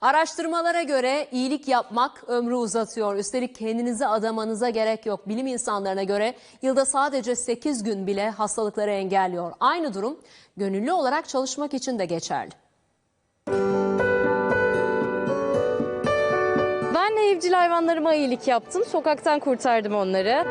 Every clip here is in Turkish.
Araştırmalara göre iyilik yapmak ömrü uzatıyor. Üstelik kendinize adamanıza gerek yok. Bilim insanlarına göre yılda sadece 8 gün bile hastalıkları engelliyor. Aynı durum gönüllü olarak çalışmak için de geçerli. Ben de evcil hayvanlarıma iyilik yaptım. Sokaktan kurtardım onları.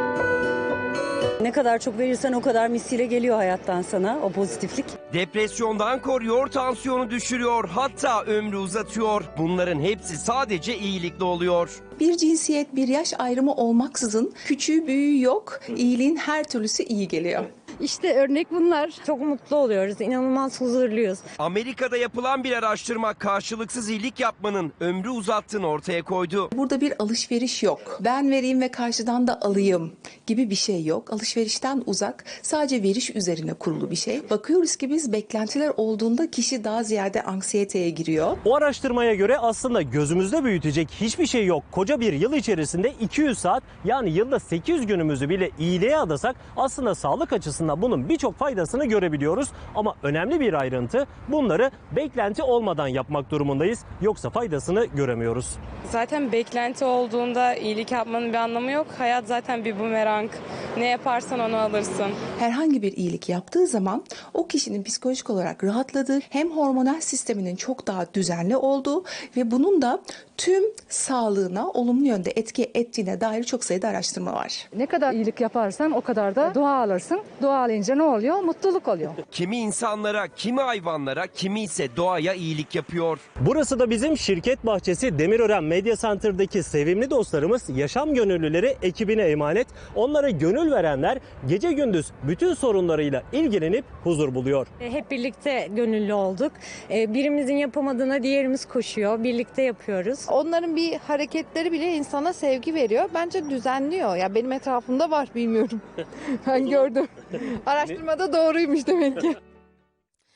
Ne kadar çok verirsen o kadar misliyle geliyor hayattan sana o pozitiflik. Depresyondan koruyor, tansiyonu düşürüyor, hatta ömrü uzatıyor. Bunların hepsi sadece iyilikle oluyor. Bir cinsiyet, bir yaş ayrımı olmaksızın küçüğü büyüğü yok. İyiliğin her türlüsü iyi geliyor. İşte örnek bunlar. Çok mutlu oluyoruz. İnanılmaz huzurluyuz. Amerika'da yapılan bir araştırma karşılıksız iyilik yapmanın ömrü uzattığını ortaya koydu. Burada bir alışveriş yok. Ben vereyim ve karşıdan da alayım gibi bir şey yok. Alışverişten uzak, sadece veriş üzerine kurulu bir şey. Bakıyoruz ki biz beklentiler olduğunda kişi daha ziyade anksiyeteye giriyor. O araştırmaya göre aslında gözümüzde büyütecek hiçbir şey yok. Koca bir yıl içerisinde 200 saat yani yılda 800 günümüzü bile iyiliğe adasak aslında sağlık açısından bunun birçok faydasını görebiliyoruz. Ama önemli bir ayrıntı bunları beklenti olmadan yapmak durumundayız. Yoksa faydasını göremiyoruz. Zaten beklenti olduğunda iyilik yapmanın bir anlamı yok. Hayat zaten bir bumerang. Ne yaparsan onu alırsın. Herhangi bir iyilik yaptığı zaman o kişinin psikolojik olarak rahatladığı, hem hormonal sisteminin çok daha düzenli olduğu ve bunun da tüm sağlığına olumlu yönde etki ettiğine dair çok sayıda araştırma var. Ne kadar iyilik yaparsan o kadar da dua alırsın. Dua alınca ne oluyor? Mutluluk oluyor. Kimi insanlara, kimi hayvanlara, kimi ise doğaya iyilik yapıyor. Burası da bizim şirket bahçesi Demirören Media Center'daki sevimli dostlarımız yaşam gönüllüleri ekibine emanet. Onlara gönül verenler gece gündüz bütün sorunlarıyla ilgilenip huzur buluyor. E, Hep birlikte gönüllü olduk. E, Birimizin yapamadığına diğerimiz koşuyor. Birlikte yapıyoruz. Onların bir hareketleri bile insana sevgi veriyor. Bence düzenliyor. Ya benim etrafımda var bilmiyorum. ben gördüm. Araştırmada doğruymuş demek ki.